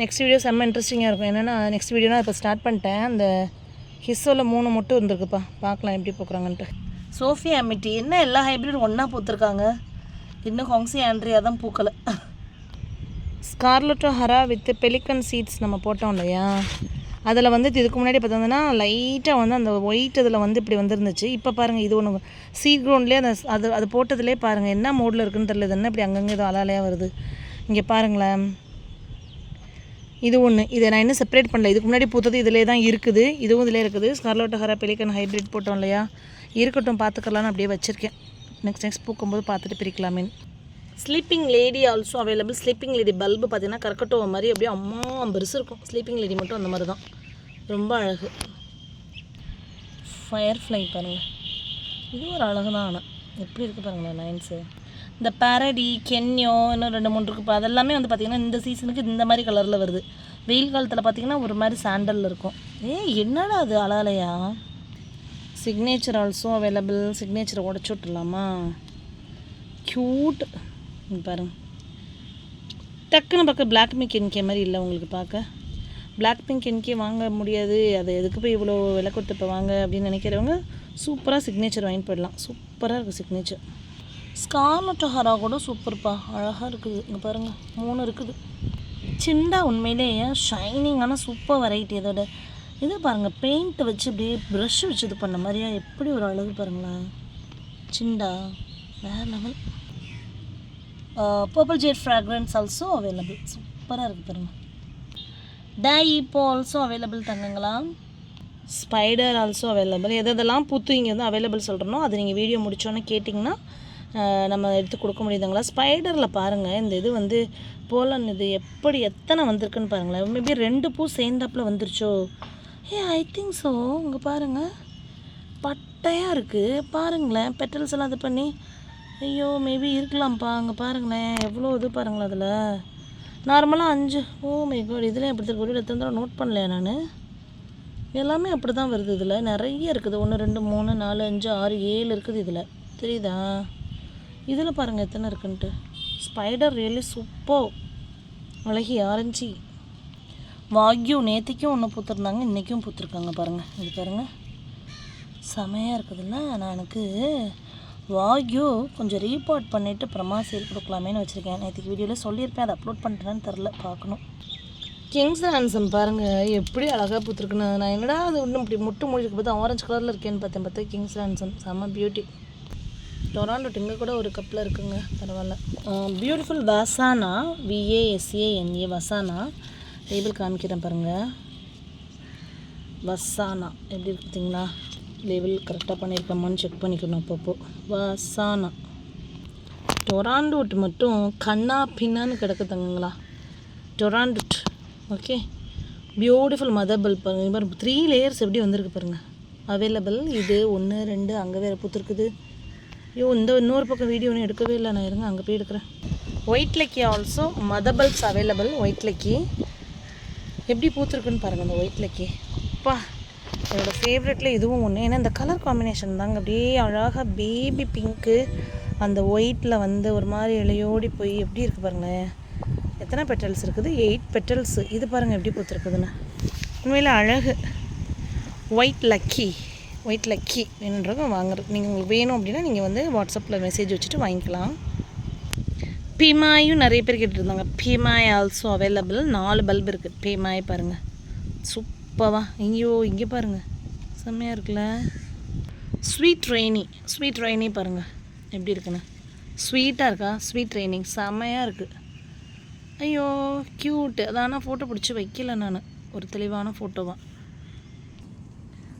Next video செம்ம இன்ட்ரெஸ்டிங்காக இருக்கும். என்னென்னா நெக்ஸ்ட் வீடியோனா இப்போ ஸ்டார்ட் பண்ணிட்டேன். அந்த ஹிஸ்ஸோவில் மூணு மட்டும் இருந்திருக்குப்பா. பார்க்கலாம் எப்படி பூக்குறாங்கன்ட்டு. சோஃபியா அமிட்டி என்ன எல்லா ஹைப்ரிட் ஒன்றா பூத்துருக்காங்க? இன்னும் ஹாங்ஸி ஆண்ட்ரியா தான் பூக்கலை. ஸ்கார்லட்டோ ஹரா வித் பெலிக்கன் சீட்ஸ் நம்ம போட்டோம் இல்லையா? அதில் வந்து இதுக்கு முன்னாடி பார்த்தோம்னா லைட்டாக வந்து அந்த ஒயிட் இதில் வந்து இப்படி வந்துருந்துச்சு. இப்போ பாருங்கள் இது ஒன்று சீட் க்ரௌண்ட்லேயே அந்த அது அது போட்டதுலேயே பாருங்கள் என்ன மோடில் இருக்குன்னு தெரியல. இது என்ன இப்படி அங்கங்கே இது அலாலையாக வருது. இங்கே பாருங்களேன். இது ஒன்று இதை நான் இன்னும் செப்பரேட் பண்ணல. இதுக்கு முன்னாடி பூத்தது இதிலே தான் இருக்குது. இதுவும் இதிலே இருக்குது. ஸ்கார்லோட்ட ஹரா பெலிக்கன் ஹைப்ரிட் போட்டோம் இல்லையா? இருக்கட்டும் பார்த்துக்கலான்னு அப்படியே வச்சுருக்கேன். நெக்ஸ்ட் நெக்ஸ்ட் பூக்கும்போது பார்த்துட்டு பிரிக்கலாமே sleeping lady also available sleeping lady bulb பார்த்தீங்கன்னா கற்கட்டோவ மாதிரி அப்படியே அம்மா பெருசு இருக்கும். ஸ்லீப்பிங் லேடி மட்டும் அந்த மாதிரி தான். ரொம்ப அழகு. ஃபயர் ஃப்ளை பாருங்கள் இது ஒரு அழகு தான் ஆனால் எப்படி இருக்குது பாருங்களேன் நைன்ஸு இந்த பேரடி கென்யோ இன்னும் ரெண்டு மூணு இருக்குப்பா அதெல்லாமே வந்து பார்த்திங்கன்னா இந்த சீசனுக்கு இந்த மாதிரி கலரில் வருது. வெயில் காலத்தில் பார்த்திங்கன்னா ஒரு மாதிரி சாண்டலில் இருக்கும். ஏ என்னடா அது அழகலையா சிக்னேச்சர் ஆல்சோ அவைலபிள் சிக்னேச்சரை உடச்சி விட்டுலாமா க்யூட் பாருங்க. டக்குன்னு பார்க்க பிளாக் பிங்க் என்கே மாதிரி இல்லை உங்களுக்கு பார்க்க பிளாக் பிங்க் என்கே வாங்க முடியாது. அதை எதுக்கு போய் இவ்வளோ விலை கொடுத்து இப்போ வாங்க அப்படின்னு நினைக்கிறவங்க சூப்பராக சிக்னேச்சர் வாங்கி போயிடலாம். சூப்பராக இருக்குது சிக்னேச்சர் ஸ்கார்லட் ஹரா கூட சூப்பர்ப்பா அழகாக இருக்குது. இங்கே பாருங்கள் மூணு இருக்குது. சிண்டா உண்மையிலேயே ஷைனிங்கான சூப்பர் வெரைட்டி அதோட. இது பாருங்கள் பெயிண்ட்டை வச்சு அப்படியே ப்ரஷ் வச்சு இது பண்ண மாதிரியா? எப்படி ஒரு அழகு பாருங்களேன். சிண்டா. வேறு level purple jade fragrance also available சூப்பராக இருக்குது பாருங்கள் டை இப்போ ஆல்சோ அவைலபிள் தங்கங்களா? ஸ்பைடர் ஆல்சோ அவைலபிள் எது எதெல்லாம் புத்து இங்கே வந்து அவைலபிள் சொல்கிறனோ அது நீங்கள் வீடியோ முடிச்சோன்னே கேட்டிங்கன்னா நம்ம எடுத்து கொடுக்க முடியுதுங்களா? ஸ்பைடரில் பாருங்கள் இந்த இது வந்து போலன் இது எப்படி எத்தனை வந்திருக்குன்னு பாருங்களேன். மேபி ரெண்டு பூ சேர்ந்தாப்புல வந்துருச்சோ? ஏ ஐ திங்க் ஸோ இங்கே பாருங்கள் பட்டையாக இருக்குது பாருங்களேன் பெட்டல்ஸ் எல்லாம் இது பண்ணி. ஐயோ மேபி இருக்கலாம்ப்பா. அங்கே பாருங்களேன் எவ்வளோ இது பாருங்களேன் அதில். நார்மலாக அஞ்சு. ஓ மை காட் இதில் எப்படி இருக்கு. ஒரு எத்தனை தடவை நோட் பண்ணலையா நான்? எல்லாமே அப்படி தான் வருது இதில். நிறைய இருக்குது. ஒன்று ரெண்டு மூணு நாலு அஞ்சு ஆறு ஏழு இருக்குது இதில். தெரியுதா? இதில் பாருங்கள் எத்தனை இருக்குன்ட்டு. ஸ்பைடர் ரியலி சூப்பர் அழகி ஆரஞ்சு. வாக்யூ நேற்றுக்கும் ஒன்று பூத்துருந்தாங்க இன்றைக்கும் பூத்துருக்காங்க பாருங்கள் இது பாருங்கள் செமையாக இருக்குதுல்ல நான் எனக்கு வாக்யூ கொஞ்சம் ரீபார்ட் பண்ணிவிட்டு அப்புறமா சேல் கொடுக்கலாமேன்னு வச்சுருக்கேன். நேற்றுக்கு வீடியோவில் சொல்லியிருப்பேன் அதை அப்லோட் பண்ணுறேன்னு தெரில பார்க்கணும். கிங்ஸ் ஹான்சம் பாருங்கள் எப்படி அழகாக பூத்துருக்குன்னு. நான் என்னடா அது இன்னும் இப்படி முட்டு மொழிக்கு பார்த்து ஆரஞ்சு கலரில் இருக்கேன்னு பார்த்தேன் பார்த்தா கிங்ஸ் ஹான்சம் செம்ம பியூட்டி டொராண்டோ இங்கே கூட ஒரு கப்பில் இருக்குங்க. பரவாயில்ல. பியூட்டிஃபுல் வசானா விஏஎஸ்ஏஎன்ஏ வசானா லேபிள் காமிக்கிறேன் பாருங்கள் வசானா எப்படி இருக்கு பார்த்தீங்களா லேபிள் கரெக்டாக பண்ணியிருக்கோமான்னு செக் பண்ணிக்கணும் அப்பப்போ. வசானா டொராண்டோட் மட்டும் கண்ணா பின்னான்னு கிடக்குதுங்களா? டொராண்டோட் ஓகே பியூட்டிஃபுல் மதர் பல்ப் பாருங்க. த்ரீ லேயர்ஸ் எப்படி வந்திருக்கு பாருங்கள் அவைலபிள் இது ஒன்று ரெண்டு அங்கே வேறு பூத்துருக்குது. ஐயோ இந்த இன்னொரு பக்கம் வீடியோ ஒன்றும் எடுக்கவே இல்லை. நான் இருங்க அங்கே போய் எடுக்கிறேன். White lucky also mother bulbs available white lucky எப்படி பூத்துருக்குன்னு பாருங்கள் அந்த ஒயிட் லக்கி அப்பா என்னோடய ஃபேவரெட்டில் இதுவும் ஒன்று ஏன்னா இந்த கலர் காம்பினேஷன் தாங்க. அப்படியே அழகாக பேபி பிங்க்கு அந்த ஒயிட்டில் வந்து ஒரு மாதிரி இலையோடி போய் எப்படி இருக்குது பாருங்களேன். எத்தனை பெட்டல்ஸ் இருக்குது? எயிட் பெட்டல்ஸு இது பாருங்கள் எப்படி பூத்துருக்குதுன்னு. உண்மையில் அழகு. ஒயிட் லக்கி ஒயிட் லக்கி வேணுன்றதும் வாங்குறது நீங்கள் உங்களுக்கு வேணும் அப்படின்னா நீங்கள் வந்து வாட்ஸ்அப்பில் மெசேஜ் வச்சுட்டு வாங்கிக்கலாம். பீமாயும் நிறைய பேர் கேட்டுருந்தாங்க. பீமாய் ஆல்சோ அவைலபிள் நாலு பல்ப் இருக்குது பீமாய் பாருங்கள் சூப்பவா ஐயோ இங்கே பாருங்கள் செம்மையாக இருக்குல்ல. ஸ்வீட் ரெய்னி ஸ்வீட் ரெய்னி பாருங்கள் எப்படி இருக்குண்ணா ஸ்வீட்டாக இருக்கா? ஸ்வீட் ரெய்னிங் செம்மையாக இருக்குது ஐயோ க்யூட்டு அது ஆனால் ஃபோட்டோ பிடிச்சி வைக்கல நான். ஒரு தெளிவான ஃபோட்டோவாக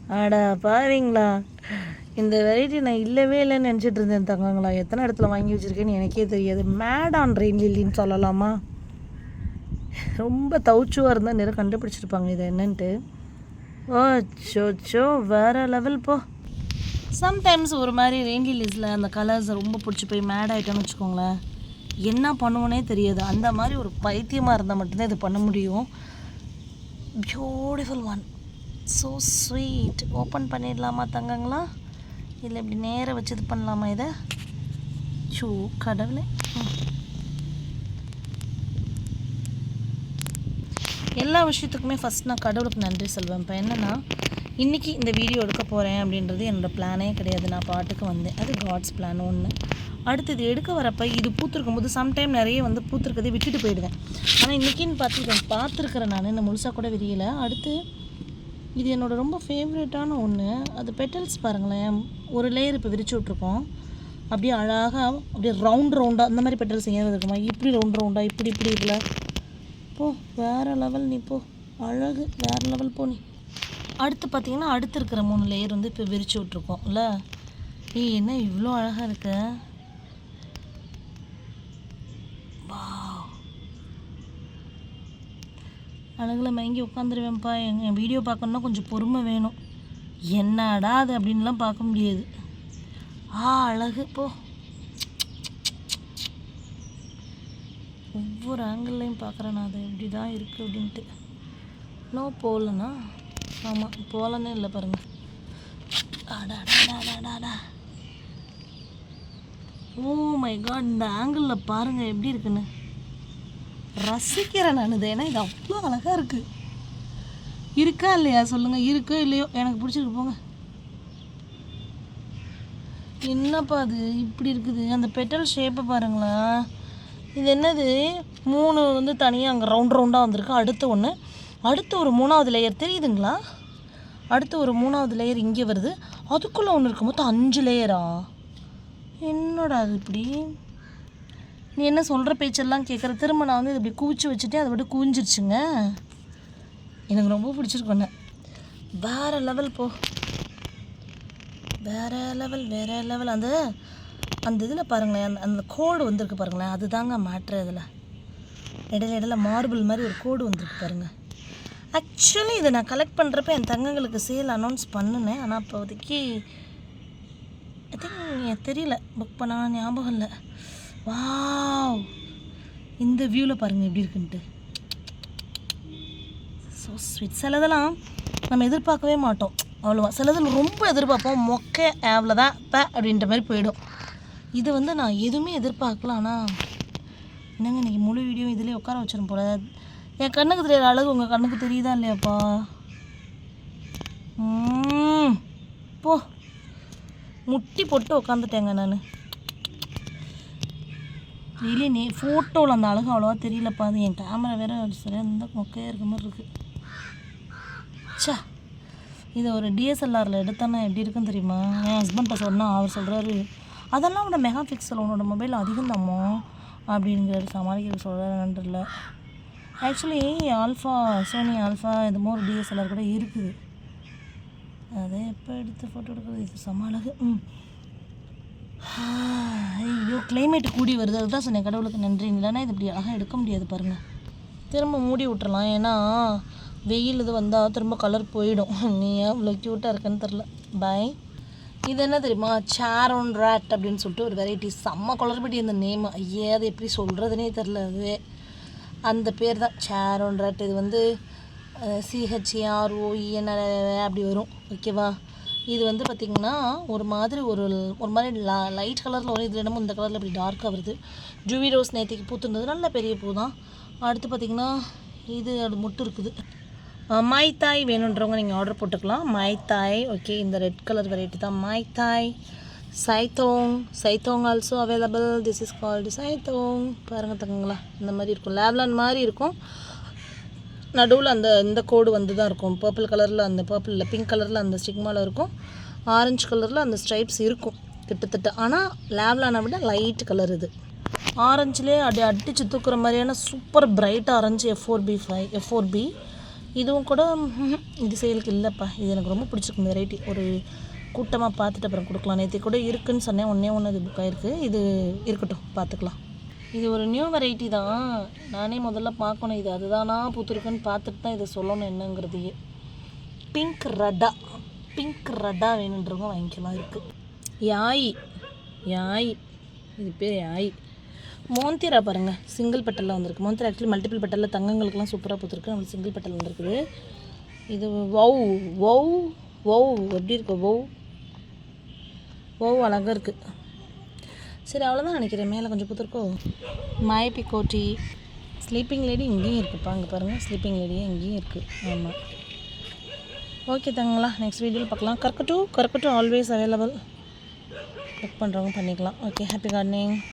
அடா பாருங்களா இந்த வெரைட்டி நான் இல்லவே இல்லைன்னு நினச்சிட்டு இருந்தேன் தங்கங்களா. எத்தனை இடத்துல வாங்கி வச்சுருக்கேன்னு எனக்கே தெரியாது. மேட் ஆன் ரெயின் லில்லின்னு சொல்லலாமா? ரொம்ப தவுச்சுவாக இருந்தால் நேரம் கண்டுபிடிச்சிருப்பாங்க இது என்னன்ட்டு. ஓ சோ சோ வேறு லெவல் போ. சம்டைம்ஸ் ஒரு மாதிரி ரெயின் லில்லிஸில் அந்த கலர்ஸ் ரொம்ப பிடிச்சி போய் மேட் ஆகிட்டோன்னு வச்சுக்கோங்களேன். என்ன பண்ணுவோனே தெரியாது. அந்த மாதிரி ஒரு பைத்தியமாக இருந்தால் மட்டும்தான் இது பண்ண முடியும். Beautiful one so sweet open பண்ணிடலாமா தங்கங்களா? இல்லை இப்படி நேராக வச்சு இது பண்ணலாமா இதை? ஷூ கடவுளே. எல்லா விஷயத்துக்குமே ஃபஸ்ட் நான் கடவுளுக்கு நன்றி சொல்வேன். இப்போ என்னென்னா இன்றைக்கி இந்த வீடியோ எடுக்க போகிறேன் அப்படின்றது என்னோடய பிளானே கிடையாது. நான் பாட்டுக்கு வந்தேன். அது காட்ஸ் பிளான் ஒன்று அடுத்தது எடுக்க வரப்போ இது பூத்திருக்கும் போது சம்டைம் நிறைய வந்து பூத்திருக்கதை விட்டுட்டு போயிடுவேன். ஆனால் இன்றைக்கின்னு பார்த்து பார்த்துருக்குறேன் நான். இன்னும் முழுசாக கூட விரியலை. அடுத்து இது என்னோடய ரொம்ப ஃபேவரட்டான ஒன்று அது பெட்டல்ஸ் பாருங்களேன். ஒரு லேயர் இப்போ விரிச்சு விட்ருக்கோம் அப்படியே அழகாக அப்படியே ரவுண்ட் ரவுண்டாக அந்த மாதிரி பெட்டல்ஸ் எங்கேயாவது இருக்குமா? இப்படி ரவுண்ட் ரவுண்டாக இப்படி இப்படி இதில் போ வேறு லெவல் நீ போ. அழகு வேறு லெவல் போ நீ. அடுத்து பார்த்தீங்கன்னா அடுத்து இருக்கிற மூணு லேயர் வந்து இப்போ விரிச்சு விட்ருக்கோம்ல ஏய் என்ன இவ்வளோ அழகாக இருக்குது அழகில் மயங்கி உட்காந்துருவேன்ப்பா எங்கள் வீடியோ பார்க்கணுன்னா கொஞ்சம் பொறுமை வேணும். என்னடா அது அப்படின்லாம் பார்க்க முடியாது. ஆ அழகு. போ. ஒவ்வொரு ஆங்கிள்லையும் பார்க்குறேன் நான். அது இப்படி தான் இருக்குது அப்படின்ட்டு. நோ போகலண்ணா ஆமாம் போகலன்னே இல்லை பாருங்கள் அடாடாடாடாடா ஓ oh மை காட் இந்த ஆங்கிளில் பாருங்கள் எப்படி இருக்குன்னு. ரசிக்கிறேன் நான் இது ஏன்னா இது அவ்வளோ அழகாக இருக்குது இருக்கா இல்லையா? சொல்லுங்கள் இருக்கோ இல்லையோ? எனக்கு பிடிச்சிருக்கு போங்க. என்னப்பா அது? இப்படி இருக்குது. அந்த பெட்டல் ஷேப்பை பாருங்களேன் இது என்னது? மூணு வந்து தனியாக அங்கே ரவுண்ட் ரவுண்டாக வந்திருக்கு. அடுத்த ஒன்று அடுத்து ஒரு மூணாவது லேயர் தெரியுதுங்களா? அடுத்து ஒரு மூணாவது லேயர் இங்கே வருது. அதுக்குள்ளே ஒன்று இருக்கும் மொத்தம் அஞ்சு லேயரா என்னடா அது இப்படி? நீ என்ன சொல்கிற பேச்செல்லாம் கேட்குற திரும்ப நான் வந்து இப்படி குவிச்சு வச்சுட்டு அதை விட்டு குவிஞ்சிருச்சுங்க. எனக்கு ரொம்ப பிடிச்சிருக்கோண்ணே வேறு லெவல் போ. வேறு லெவல் வேறு லெவல் அந்த அந்த இதில் பாருங்களேன் அந்த அந்த கோடு வந்திருக்கு பாருங்களேன் அதுதாங்க மேட்ரு இதில். இடையில இடையில மார்பிள் மாதிரி ஒரு கோடு வந்திருக்கு பாருங்க. ஆக்சுவலி இதை நான் கலெக்ட் பண்ணுறப்ப என் தங்கங்களுக்கு சேல் அனௌன்ஸ் பண்ணினேன் ஆனால் இப்போதைக்கு ஐ திங்க் தெரியல. புக் பண்ண ஞாபகம் இல்லை. வாவ். இந்த வியூவில் பாருங்கள் எப்படி இருக்குன்ட்டு. ஸோ ஸ்வீட் சிலதெல்லாம் நம்ம எதிர்பார்க்கவே மாட்டோம். அவ்வளோவா. சிலதில் ரொம்ப எதிர்பார்ப்போம். மொக்க தான் ப அப்படின்ற மாதிரி போயிடும். இது வந்து நான் எதுவுமே எதிர்பார்க்கல. ஆனால் என்னங்க இன்றைக்கி முழு வீடியோ இதிலே உட்கார வச்சிடும் போல. என் கண்ணுக்கு தெரியாத அழகு உங்கள் கண்ணுக்கு தெரியுதா இல்லையாப்பா? ம், போ. முட்டி போட்டு உட்காந்துட்டேங்க நான். Really நீ ஃபோட்டோவில் அந்த அழகு அவ்வளோவா தெரியலப்பா. அது என் கேமரா வேறு சரியாக இருந்தால் மொக்கையாக இருக்க மாதிரி இருக்குது சா இதை ஒரு டிஎஸ்எல்ஆரில் எடுத்தேன்னா எப்படி இருக்குன்னு தெரியுமா? என் ஹஸ்பண்ட்ட சொன்னால் அவர் சொல்கிறாரு அதெல்லாம் உன்னோட மெகா பிக்சல் உன்னோட மொபைல் அதிகம் தாமோ அப்படிங்கிறாரு சமாளிக்க சொல்கிறாருன்னு தெரியல. ஆக்சுவலி ஆல்ஃபா சோனி ஆல்ஃபா இது மாதிரி டிஎஸ்எல்ஆர் கூட இருக்குது. அதை எப்போ எடுத்து ஃபோட்டோ எடுக்கிறது? இது சமாளகு அழகு. ம். ஐயோ கிளைமேட் கூடி வருது. அதுதான் சொன்னேன் கடவுளுக்கு நன்றி. இல்லைன்னா இது இப்படி அழகாக எடுக்க முடியாது பாருங்கள் திரும்ப மூடி விட்டுறலாம். ஏன்னா வெயில் இது வந்தால் திரும்ப கலர் போயிடும். நீ ஏன் இவ்வளோ க்யூட்டாக இருக்குன்னு தெரில பாய் இது என்ன தெரியுமா? சாரோன் ராட் அப்படின்னு சொல்லிட்டு ஒரு வெரைட்டி செம்ம குளறுபடி அந்த நேம் ஐயே அது எப்படி சொல்கிறதுனே தெரில அது. அந்த பேர் தான் சாரோன் ராட் இது வந்து சிஹெச்ஏஆர்ஓஇஎன்ஆர் அப்படி வரும். ஓகேவா இது வந்து பார்த்திங்கன்னா ஒரு மாதிரி ஒரு ஒரு மாதிரி லா லைட் கலரில் ஒரு இதில் என்னமோ இந்த கலரில் இப்படி டார்க்காக வருது. ஜூவி ரோஸ் நேற்றுக்கு பூத்துருந்தது. நல்ல பெரிய பூ தான் அடுத்து பார்த்திங்கன்னா இது அது மட்டும் இருக்குது. அஹ் மாய்த்தாய் வேணுன்றவங்க நீங்கள் ஆர்டர் போட்டுக்கலாம். மாய்த்தாய் ஓகே இந்த ரெட் கலர் வெரைட்டி தான். Mai Thai Sai Thong Sai Thong also available this is called Sai Thong பாருங்க தங்கங்களா இந்த மாதிரி இருக்கும். லேப்லான் மாதிரி இருக்கும். நடுவில் அந்த இந்த கோடு வந்து தான் இருக்கும். பர்பிள் கலரில் அந்த பர்பிளில் பிங்க் கலரில் அந்த ஸ்டிக்மாவில் இருக்கும். ஆரஞ்சு கலரில் அந்த ஸ்ட்ரைப்ஸ் இருக்கும் கிட்டத்தட்ட. ஆனால் லேவ்லானை விட லைட் கலர் இது. ஆரஞ்சுலேயே அப்படி அடிச்சு தூக்குற மாதிரியான super bright orange F four B five F four B இதுவும் கூட இது செயலுக்கு இல்லைப்பா. இது எனக்கு ரொம்ப பிடிச்சிருக்கு வெரைட்டி ஒரு கூட்டமாக பார்த்துட்டு அப்புறம் கொடுக்கலாம். நேற்று கூட இருக்குன்னு சொன்னேன். ஒன்றே ஒன்று இது புக் ஆயிருக்கு. இது இருக்கட்டும் பார்த்துக்கலாம். இது ஒரு நியூ வெரைட்டி தான். நானே முதல்ல பார்க்கணும். இது அதுதானா பூத்துருக்குன்னு பார்த்துட்டு தான் இதை சொல்லணும் என்னங்கிறதையே. பிங்க் ரடா பிங்க் ரடா வேணுன்றவங்க வாங்கிக்கலாம். இருக்குது யாய் யாய் இது பேர் யாய் மோந்திரா பாருங்கள் சிங்கிள் பெட்டலில் வந்திருக்கு. மோந்திரா ஆக்சுவலி மல்டிபிள் பெட்டலில் தங்கங்களுக்குலாம் சூப்பராக பூத்துருக்கு. நம்மளுக்கு சிங்கிள் பெட்டல் வந்திருக்குது. இது வௌ வௌ வௌ எப்படி இருக்கு? வௌ வௌ அழகாக இருக்குது சரி அவ்வளோதான் நினைக்கிறேன். மேலே கொஞ்சம் பூத்துருக்கோ மாயப்பிக்கோட்டி ஸ்லீப்பிங் லேடி இங்கேயும் இருக்குப்பா. அங்கே பாருங்கள் ஸ்லீப்பிங் லேடியே இங்கேயும் இருக்குது ஆமாம் ஓகே தங்களா நெக்ஸ்ட் வீடியோவில் பார்க்கலாம். கற்கட்டும் கற்கட்டும் ஆல்வேஸ் அவைலபிள் புக் பண்ணுறவங்க பண்ணிக்கலாம். Okay happy gardening